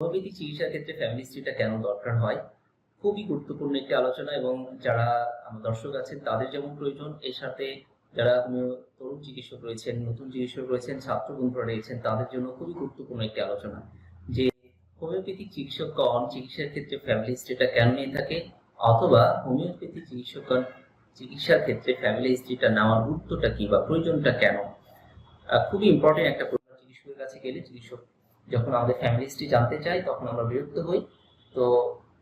Homeopathy চিকিৎসার ক্ষেত্রে family হিস্ট্রিটা কেন দরকার হয়? খুবই গুরুত্বপূর্ণ একটি আলোচনা এবং যারা আমার দর্শক আছেন, তাদের যেমন প্রয়োজন, এর সাথে যারা তরুণ চিকিৎসক রয়েছেন, নতুন চিকিৎসক রয়েছেন, ছাত্র বন্ধুরা রয়েছেন, তাদের জন্য খুবই গুরুত্বপূর্ণ একটি আলোচনা। যে হোমিওপ্যাথিক চিকিৎসকগণ চিকিৎসার ক্ষেত্রে ফ্যামিলি হিস্ট্রিটা কেন নিয়ে থাকে, অথবা হোমিওপ্যাথি চিকিৎসকগণ চিকিৎসার ক্ষেত্রে ফ্যামিলি হিস্ট্রিটা নেওয়ার গুরুত্বটা কি বা প্রয়োজনটা কেন? খুবই ইম্পর্টেন্ট একটা চিকিৎসকের কাছে গেলে চিকিৎসক যখন আমাদের ফ্যামিলি হিস্ট্রি জানতে চাই তখন আমরা বিরক্ত হই। তো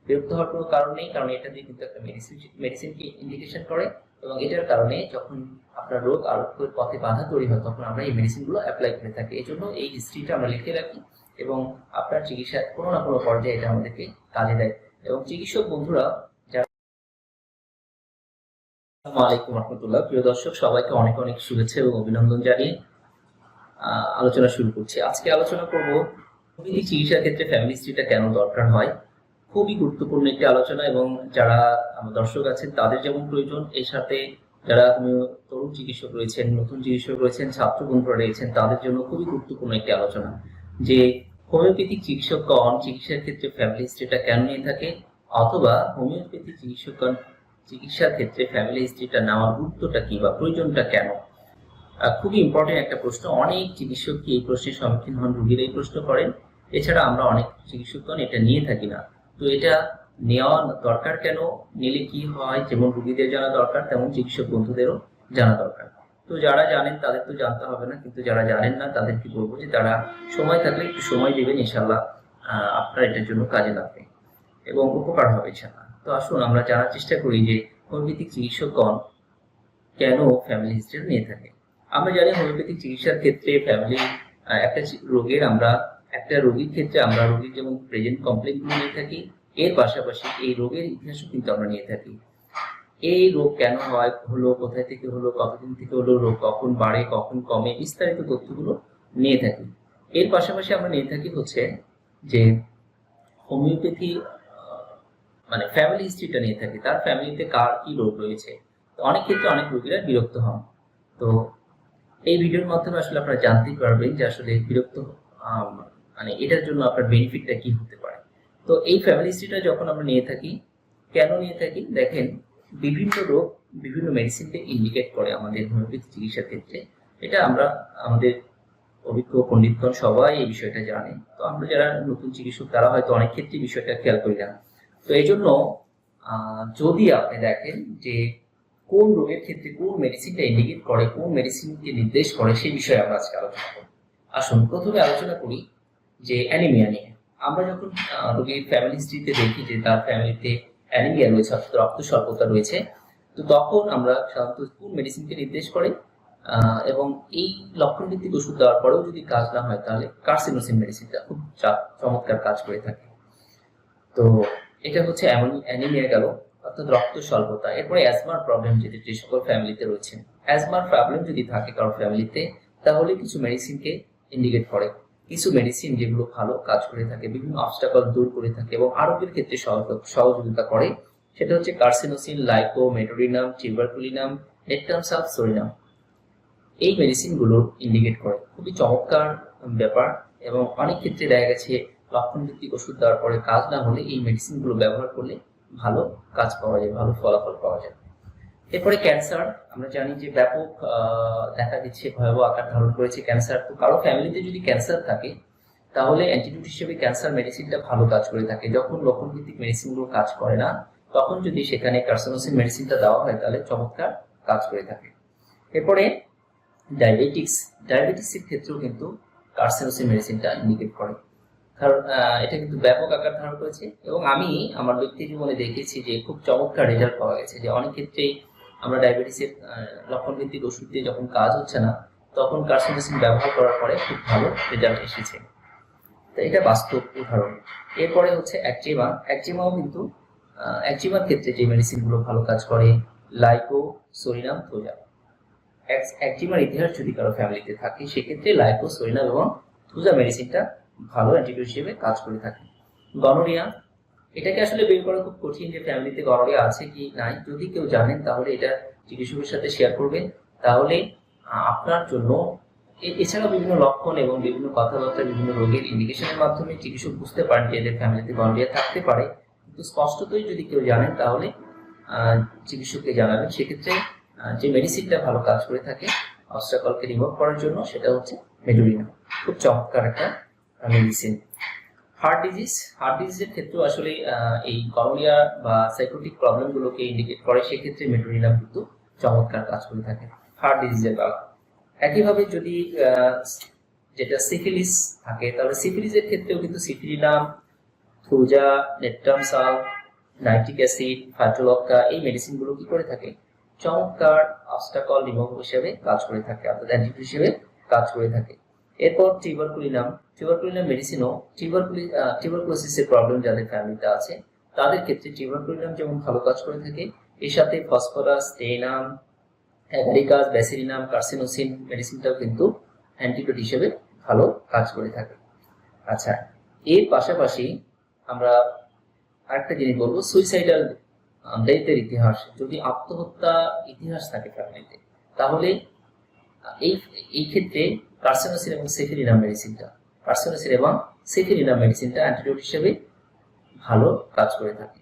বিরক্ত হওয়ার কোনো কারণ নেই, কারণ এটা দিয়ে কিন্তু একটা মেডিসিন মেডিসিনকে ইন্ডিকেশন করে এবং এটার কারণে যখন আপনার রোগ আরোগ্যের পথে বাধা তৈরি হয়, তখন আমরা এই মেডিসিনগুলো অ্যাপ্লাই করে থাকি। এই জন্য এই হিস্ট্রিটা আমরা লিখে রাখি এবং আপনার চিকিৎসা কোনো না কোনো পর্যায়ে এটা আমাদেরকে কাজে দেয়। এবং চিকিৎসক বন্ধুরা আসসালামু আলাইকুম রহমতুল্লাহ। প্রিয় দর্শক, সবাইকে অনেক অনেক শুভেচ্ছা এবং অভিনন্দন জানিয়ে আলোচনা শুরু করছি। আজকে আলোচনা করব হোমিওপ্যাথি চিকিৎসার ক্ষেত্রে ফ্যামিলি হিস্ট্রিটা কেন দরকার হয়? খুবই গুরুত্বপূর্ণ একটি আলোচনা এবং যারা দর্শক আছেন, তাদের যেমন প্রয়োজন, এর সাথে যারা তরুণ চিকিৎসক রয়েছেন, নতুন চিকিৎসক রয়েছেন, ছাত্র বন্ধুরা রয়েছেন, তাদের জন্য খুবই গুরুত্বপূর্ণ একটি আলোচনা। যে হোমিওপ্যাথিক চিকিৎসকগণ চিকিৎসার ক্ষেত্রে ফ্যামিলি হিস্ট্রিটা কেন নিয়ে থাকে, অথবা হোমিওপ্যাথি চিকিৎসকগণ চিকিৎসার ক্ষেত্রে ফ্যামিলি হিস্ট্রিটা নেওয়ার গুরুত্বটা কি বা প্রয়োজনটা কেন? খুবই ইম্পর্টেন্ট একটা প্রশ্ন। অনেক চিকিৎসক কি এই প্রশ্নের সম্মুখীন হন, রুগীরা এই প্রশ্ন করেন। এছাড়া আমরা অনেক চিকিৎসকগণ এটা নিয়ে থাকি না। তো এটা নেওয়া দরকার কেন? নিলে কি হয়? যেমন রুগীদের জানা দরকার, তেমন চিকিৎসক বন্ধুদেরও জানা দরকার। তো যারা জানেন তাদের তো জানতে হবে না, কিন্তু যারা জানেন না তাদের কি বলব যে তারা সময় থাকলে একটু সময় দেবেন ইনশাল্লাহ আপনার এটার জন্য কাজে লাগবে এবং উপকার হবে ইনশাল্লাহ তো আসুন আমরা জানার চেষ্টা করি যে হোমিওপ্যাথিক চিকিৎসকগণ কেন ফ্যামিলি হিস্ট্রি নিয়ে থাকে আমরা জানি হোমিওপ্যাথিক চিকিৎসার ক্ষেত্রে ফ্যামিলি একটা রোগের আমরা, একটা রোগীর ক্ষেত্রে আমরা রোগীর যেমন প্রেজেন্ট কমপ্লেনগুলো নিয়ে থাকি, এর পাশাপাশি এই রোগের ইতিহাসও কিন্তু আমরা নিয়ে থাকি। এই রোগ কেন হয়, হলো, কোথায় থেকে হলো, কতদিন থেকে হলো, রোগ কখন বাড়ে, কখন কমে, বিস্তারিত তথ্যগুলো নিয়ে থাকি। এর পাশাপাশি আমরা নিয়ে থাকি হচ্ছে যে হোমিওপ্যাথি মানে ফ্যামিলি হিস্ট্রিটা নিয়ে থাকি। তার ফ্যামিলিতে কার কি রোগ রয়েছে? তো অনেক ক্ষেত্রে অনেক রোগীরা বিরক্ত হন। তো এই ভিডিওর মাধ্যমে আসলে আপনারা জানতেই পারবেন যে আসলে বিরক্ত মানে এটার জন্য আপনার বেনিফিটটা কি হতে পারে। তো এই ফ্যামিলি হিস্ট্রিটা যখন আমরা নিয়ে থাকি, কেন নিয়ে থাকি? দেখেন, বিভিন্ন রোগ বিভিন্ন মেডিসিনকে ইন্ডিকেট করে আমাদের হোমিওপ্যাথি চিকিৎসার ক্ষেত্রে। এটা আমরা আমাদের অভিজ্ঞ পণ্ডিতগণ সবাই এই বিষয়টা জানে। তো আমরা যারা নতুন চিকিৎসক, তারা হয়তো অনেক ক্ষেত্রে বিষয়টা খেয়াল করি না। তো এই জন্য যদি আপনি দেখেন যে কোন রোগের ক্ষেত্রে কোন মেডিসিনটা ইন্ডিকেট করে, কোন মেডিসিনকে নির্দেশ করে সেই বিষয়ে আমরা আজকে আলোচনা করব। আসুন, প্রথমে আলোচনা করি যে অ্যানিমিয়া নিয়ে। আমরা যখন রোগীর ফ্যামিলি হিস্ট্রিতে দেখি যে তার ফ্যামিলিতে অ্যানিমিয়া রয়েছে, অর্থাৎ রক্ত স্বল্পতা রয়েছে, তো তখন আমরা সাধারণত কোন মেডিসিনকে নির্দেশ করে এবং এই লক্ষণ ভিত্তিক ওষুধ দেওয়ার পরেও যদি কাজ না হয়, তাহলে কার্সিনোসিন মেডিসিনটা খুব চমৎকার কাজ করে থাকে। তো এটা হচ্ছে এমন অ্যানিমিয়া গেল। অর্থাৎ রক্ত স্বল্পতা, এরপরে অ্যাজমার প্রবলেম যদি যে সকল ফ্যামিলিতে রয়েছে। অ্যাজমার প্রবলেম যদি থাকে কারোর ফ্যামিলিতে তাহলে কিছু মেডিসিনকে ইন্ডিকেট করে। কিছু মেডিসিন যেগুলো ভালো কাজ করে থাকে, বিভিন্ন অবস্টাকল দূর করে থাকে এবং আরোগ্যের ক্ষেত্রে সহযোগ- সহযোগিতা করে, সেটা হচ্ছে carcinosin lyco medorrhinum tuberculinum natrum sulph psorinum এই মেডিসিনগুলো ইন্ডিকেট করে। খুবই চমৎকার ব্যাপার এবং অনেক ক্ষেত্রে দেখা গেছে লক্ষণ ভিত্তিক ওষুধ দেওয়ার পরে কাজ না হলে এই মেডিসিনগুলো ব্যবহার করলে ভালো কাজ পাওয়া যায়, ভালো ফলাফল পাওয়া যায়। এরপরে ক্যান্সার, আমরা জানি যে ব্যাপক দেখা দিচ্ছে ভয়াবহ আকার ধারণ করেছে ক্যান্সার। তো কারও ফ্যামিলিতে যদি ক্যান্সার থাকে, তাহলে অ্যান্টিবিউটিক হিসেবে ক্যান্সার মেডিসিনটা ভালো কাজ করে থাকে। যখন লক্ষণ ভিত্তিক মেডিসিনগুলো কাজ করে না, তখন যদি সেখানে কার্সোনোসিন মেডিসিনটা দেওয়া হয়, তাহলে চমৎকার কাজ করে থাকে। এরপরে ডায়াবেটিক্স ডায়াবেটিসের ক্ষেত্রেও কিন্তু কার্সিনোসিন মেডিসিনটা ইন্ডিকেট করে। এটা কিন্তু ব্যাপক আকার ধারণ করেছে এবং আমি আমার ব্যক্তি জীবনে দেখেছি যে খুব চমৎকার রেজাল্ট পাওয়া গেছে যে অনেক ক্ষেত্রেই আমরা ডায়াবেটিসের লক্ষণ ভিত্তিক ওষুধ দিয়ে যখন কাজ হচ্ছে না, তখন কার্সিনোসিন ব্যবহার করার পরে খুব ভালো রেজাল্ট এসেছে। তো এটা বাস্তব উদাহরণ। এরপরে হচ্ছে অ্যাকজিমা অ্যাকজিমাও কিন্তু অ্যাকজিমার ক্ষেত্রে যে মেডিসিনগুলো ভালো কাজ করে লাইকো সোরিনাম থোজা অ্যাকজিমার ইতিহাস যদি কারও ফ্যামিলিতে থাকে, সেক্ষেত্রে লাইকো সোরিনাম এবং থুজা মেডিসিনটা ভালো অ্যান্টিবায়োটিক হিসেবে কাজ করে থাকে গনোরিয়া, এটাকে আসলে বের করা খুব কঠিন যে ফ্যামিলিতে গনোরিয়া আছে কি নাই, যদি কেউ জানেন তাহলে এটা চিকিৎসকের সাথে শেয়ার করবেন। তাহলে আপনার জন্য এ- এছাড়াও বিভিন্ন লক্ষণ এবং বিভিন্ন কথাবার্তা, বিভিন্ন রোগের ইন্ডিকেশনের মাধ্যমে চিকিৎসক বুঝতে পারেন যে এদের ফ্যামিলিতে গন্ডিয়া থাকতে পারে। কিন্তু স্পষ্টতই যদি কেউ জানেন তাহলে চিকিৎসককে জানাবেন। সেক্ষেত্রে যে মেডিসিনটা ভালো কাজ করে থাকে অবস্টাকলকে রিমুভ করার জন্য সেটা হচ্ছে মেডুলিনা খুব চমৎকার একটা মেডিসিন হার্ট ডিজিজ হার্ট ডিজিজের ক্ষেত্রেও আসলে এই করোনিয়া বা সাইকোটিক প্রবলেমগুলোকে ইন্ডিকেট করে, সেক্ষেত্রে মেডুলিনা কিন্তু চমৎকার কাজ করে থাকে। হার্ট ডিজিজের বেলা একইভাবে যদি যেটা সিফিলিস থাকে, তাহলে সিফিলিসের ক্ষেত্রেও কিন্তু syphilinum thuja natrum sulph nitric acid phytolacca এই মেডিসিনগুলো কি করে থাকে? চমৎকার অবস্টাকল রিমুভ হিসেবে কাজ করে থাকে, অর্থাৎ অ্যান্টিবায়োটিক হিসেবে কাজ করে থাকে। এরপর টিউবারকুলিনাম টিউবারকুলিনাম মেডিসিনও টিউবারকুলি টিউবারকুলোসিসের প্রবলেম যাদের ফ্যামিলিতে আছে, তাদের ক্ষেত্রে টিউবারকুলিনাম যেমন ভালো কাজ করে থাকে, এর সাথে ফসফরাস টেনাম অ্যাগারিকাস ব্যাসিলিনাম কার্সিনোসিন মেডিসিনটাও কিন্তু অ্যান্টিবায়োটিক হিসেবে ভালো কাজ করে থাকে। আচ্ছা এর পাশাপাশি আমরা আরেকটা জিনিস বলব সুইসাইডাল ডেথের ইতিহাস। যদি আত্মহত্যা ইতিহাস থাকে ফ্যামিলিতে তাহলে এই এই ক্ষেত্রে কার্সিনোসিন এবং সেফিলিনাম মেডিসিনটা কার্সিনোসিন এবং সেফিলিনাম মেডিসিনটা অ্যান্টিডোট হিসেবে ভালো কাজ করে থাকে।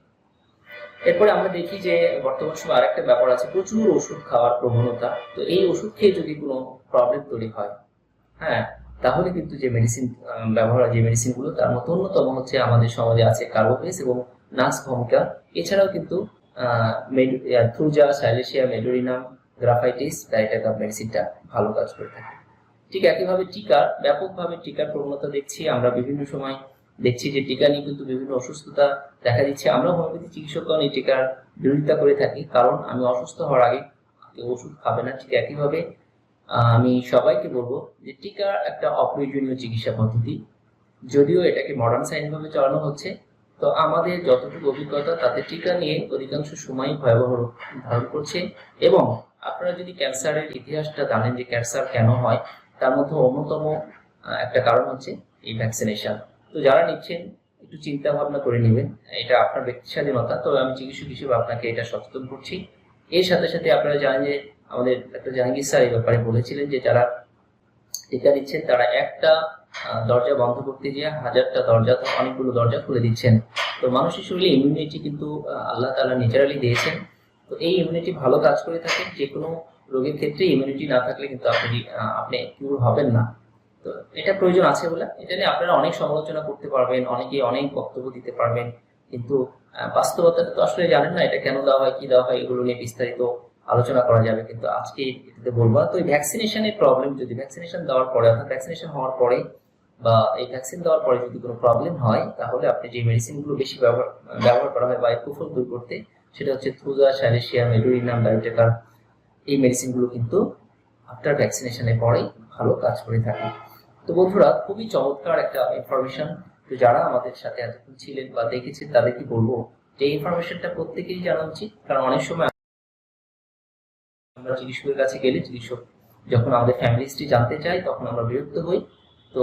এরপরে আমরা দেখি যে বর্তমান সময় আরেকটা ব্যাপার আছে, প্রচুর ওষুধ খাওয়ার প্রবণতা। তো এই ওষুধ খেয়ে যদি কোনো প্রবলেম তৈরি হয় হ্যাঁ তাহলে কিন্তু যে মেডিসিন ব্যবহার, যে মেডিসিনগুলো তার মধ্যে অন্যতম হচ্ছে আমাদের সমাজে আছে কার্বোফেস এবং নাস ভূমিকা এছাড়াও কিন্তু থ্রুজা সাইলেশিয়া মেডোরিনাম গ্রাফাইটিস ডাইটাকা মেডিসিনটা ভালো কাজ করে থাকে। ঠিক একইভাবে টিকার ব্যাপকভাবে টিকার প্রবণতা দেখছি, আমরা বিভিন্ন সময় দেখছি যে টিকা নিয়ে কিন্তু বিভিন্ন অসুস্থতা দেখা দিচ্ছে। আমরা হোমিওপ্যাথি চিকিৎসকগণ এই টিকার বিরোধিতা করে থাকি, কারণ আমি অসুস্থ হওয়ার আগে ওষুধ খাবে না। ঠিক একইভাবে আমি সবাইকে বলব যে টিকা একটা অপ্রয়োজনীয় চিকিৎসা পদ্ধতি। যদিও এটাকে মডার্ন সায়েন্স ভাবে চালানো হচ্ছে, তো আমাদের যতটুকু অভিজ্ঞতা তাতে টিকা নিয়ে অধিকাংশ সময় ভয়াবহ ধারণ করছে এবং আপনারা যদি ক্যান্সারের ইতিহাসটা জানেন যে ক্যান্সার কেন হয়, তার মধ্যে অন্যতম একটা কারণ হচ্ছে এই ভ্যাকসিনেশন তো যারা নিচ্ছেন, একটু চিন্তা ভাবনা করে নেবেন। এটা আপনার ব্যক্তি স্বাধীনতা তবে আমি চিকিৎসক হিসেবে আপনাকে এটা সচেতন করছি। এর সাথে সাথে আপনারা জানেন যে আমাদের একটা জাহাঙ্গীর স্যার এই ব্যাপারে বলেছিলেন যে যারা টিকা নিচ্ছেন, তারা একটা দরজা বন্ধ করতে গিয়ে হাজারটা দরজা, অনেকগুলো দরজা খুলে দিচ্ছেন। তো মানুষের শরীরে ইমিউনিটি কিন্তু আল্লাহ তালা ন্যাচারালি দিয়েছেন। তো এই ইমিউনিটি ভালো কাজ করে থাকে যে কোনো রোগের ক্ষেত্রে ইমিউনিটি না থাকলে কিন্তু আপনি আপনি কিউর হবেন না তো এটা প্রয়োজন আছে বলে, এটা নিয়ে আপনারা অনেক সমালোচনা করতে পারবেন, অনেকে অনেক বক্তব্য দিতে পারবেন, কিন্তু বাস্তবতাটা তো আসলে জানেন না, এটা কেন দেওয়া হয়, কি দেওয়া হয়, এগুলো নিয়ে বিস্তারিত আলোচনা করা যাবে, কিন্তু আজকে এটাতে বলব না। তো এই ভ্যাকসিনেশনের প্রবলেম যদি ভ্যাকসিনেশন দেওয়ার পরে, অর্থাৎ ভ্যাকসিনেশন হওয়ার পরে বা এই ভ্যাকসিন দেওয়ার পরে যদি কোনো প্রবলেম হয়, তাহলে আপনি যে মেডিসিনগুলো বেশি ব্যবহার ব্যবহার করা হয় বা এর কুফল দূর করতে সেটা হচ্ছে থ্রুজা স্যালেশিয়া মেডোরিনাম ডায়োটেকার এই মেডিসিনগুলো কিন্তু আফটার ভ্যাকসিনেশনের পরেই ভালো কাজ করে থাকে। তো বন্ধুরা, খুবই চমৎকার একটা ইনফরমেশন তো যারা আমাদের সাথে এতক্ষণ ছিলেন বা দেখেছেন, তাদের কি বলব? যে ইনফরমেশনটা প্রত্যেকেরই জানা উচিত, কারণ অনেক সময় আমরা চিকিৎসকের কাছে গেলে চিকিৎসক যখন আমাদের ফ্যামিলি হিস্ট্রি জানতে চাই তখন আমরা বিরক্ত হই। তো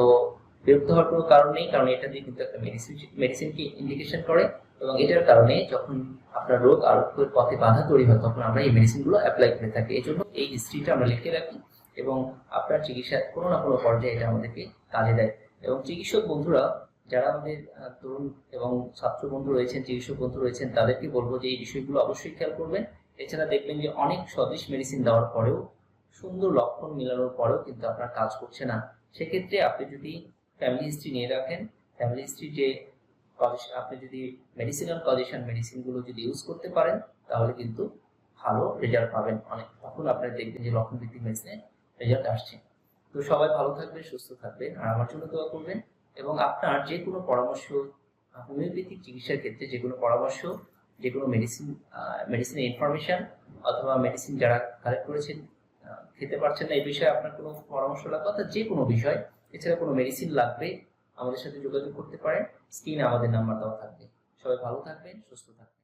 বিরক্ত হওয়ার কোনো কারণ নেই, কারণ এটা দিয়ে কিন্তু একটা মেডিসিন মেডিসিনকে ইন্ডিকেশন করে। এবং এটার কারণে যখন আপনার রোগ আরোগ্যের পথে বাধা তৈরি হয়, তখন আমরা এই মেডিসিনগুলো অ্যাপ্লাই করে থাকি। এই জন্য এই হিস্ট্রিটা আমরা লিখে রাখি এবং আপনার চিকিৎসার কোনো না কোনো পর্যায়ে এটা আমাদেরকে কাজে দেয়। এবং চিকিৎসক বন্ধুরা, যারা আমাদের তরুণ এবং ছাত্র বন্ধু রয়েছেন, চিকিৎসক বন্ধু রয়েছেন, তাদেরকে বলব যে এই বিষয়গুলো অবশ্যই খেয়াল করবেন। এছাড়া দেখবেন যে অনেক স্বদেশ মেডিসিন দেওয়ার পরেও, সুন্দর লক্ষণ মেলানোর পরেও কিন্তু আপনার কাজ করছে না। সেক্ষেত্রে আপনি যদি ফ্যামিলি হিস্ট্রি নিয়ে রাখেন ফ্যামিলি হিস্ট্রি যে আপনি যদি মেডিসিনাল কজেশন মেডিসিনগুলো যদি ইউজ করতে পারেন, তাহলে কিন্তু ভালো রেজাল্ট পাবেন। অনেক তখন আপনারা দেখবেন যে লক্ষণ ভিত্তিক মেডিসিনে রেজাল্ট আসছে। তো সবাই ভালো থাকবেন, সুস্থ থাকবেন, আর আমার জন্য দোয়া করবেন। এবং আপনার যে কোনো পরামর্শ হোমিওপ্যাথিক চিকিৎসার ক্ষেত্রে যে কোনো পরামর্শ, যে কোনো মেডিসিন মেডিসিনের ইনফরমেশন অথবা মেডিসিন যারা কালেক্ট করেছেন খেতে পারছেন না, এই বিষয়ে আপনার কোনো পরামর্শ লাগবে, অর্থাৎ যে কোনো বিষয়, এছাড়া কোনো মেডিসিন লাগবে আমাদের সাথে যোগাযোগ করতে পারেন। স্ক্রিনে আমাদের নাম্বার দেওয়া থাকবে। সবাই ভালো থাকবেন, সুস্থ থাকবেন।